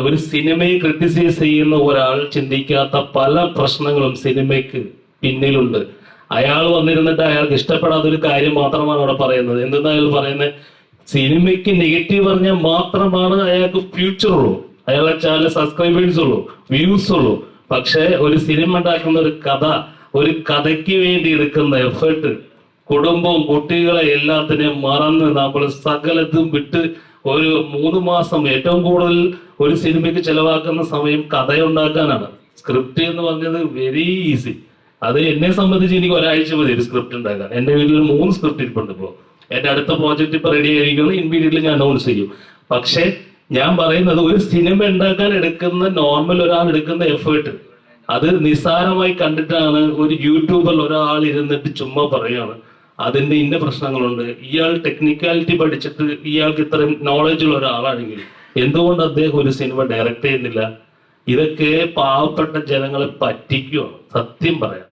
ഒരു സിനിമയെ ക്രിട്ടിസൈസ് ചെയ്യുന്ന ഒരാൾ ചിന്തിക്കാത്ത പല പ്രശ്നങ്ങളും സിനിമയ്ക്ക് പിന്നിലുണ്ട്. അയാൾ വന്നിരുന്നിട്ട് അയാൾക്ക് ഇഷ്ടപ്പെടാത്ത ഒരു കാര്യം മാത്രമാണ് അവിടെ പറയുന്നത്. എന്തെന്ന് അയാൾ പറയുന്നത് സിനിമയ്ക്ക് നെഗറ്റീവ് പറഞ്ഞാൽ മാത്രമാണ് അയാൾക്ക് ഫ്യൂച്ചർ ഉള്ളൂ. അയാളെ ചാനൽ സബ്സ്ക്രൈബേഴ്സ് ഉള്ളൂ വ്യൂസ് ഉള്ളൂ. പക്ഷെ ഒരു സിനിമ ഉണ്ടാക്കുന്ന ഒരു കഥ ഒരു കഥയ്ക്ക് വേണ്ടി എടുക്കുന്ന എഫേർട്ട് കുടുംബവും കുട്ടികളെ എല്ലാത്തിനെയും മറന്ന് നമ്മൾ സകലത്തും വിട്ട് ഒരു മൂന്ന് മാസം ഏറ്റവും കൂടുതൽ ഒരു സിനിമയ്ക്ക് ചെലവാക്കുന്ന സമയം കഥയുണ്ടാക്കാനാണ്. സ്ക്രിപ്റ്റ് എന്ന് പറഞ്ഞത് വെരി ഈസി അത് എന്നെ സംബന്ധിച്ച് എനിക്ക് ഒരാഴ്ച മതി ഒരു സ്ക്രിപ്റ്റ് ഉണ്ടാക്കാൻ. എന്റെ വീട്ടിൽ മൂന്ന് സ്ക്രിപ്റ്റ് ഇരിപ്പുണ്ട് ഇപ്പോൾ എന്റെ അടുത്ത പ്രോജക്റ്റ് ഇപ്പൊ റെഡി ആയിരിക്കുന്നത് ഇൻമീഡിയറ്റ്ലി ഞാൻ അനൗൺസ് ചെയ്യും. പക്ഷെ ഞാൻ പറയുന്നത് ഒരു സിനിമ ഉണ്ടാക്കാൻ എടുക്കുന്ന നോർമൽ ഒരാൾ എടുക്കുന്ന എഫേർട്ട് അത് നിസ്സാരമായി കണ്ടിട്ടാണ് ഒരു യൂട്യൂബിൽ ഒരാൾ ഇരുന്നിട്ട് ചുമ്മാ പറയാണ് അതിന്റെ ഇന്ന പ്രശ്നങ്ങളുണ്ട്. ഇയാൾ ടെക്നിക്കാലിറ്റി പഠിച്ചിട്ട് ഇയാൾക്ക് ഇത്രയും നോളജ് ഉള്ള ഒരാളാണെങ്കിൽ എന്തുകൊണ്ട് അദ്ദേഹം ഒരു സിനിമ ഡയറക്റ്റ് ചെയ്യുന്നില്ല? ഇതൊക്കെ പാവപ്പെട്ട ജനങ്ങളെ പറ്റിക്കുവാണ്. സത്യം പറയാം.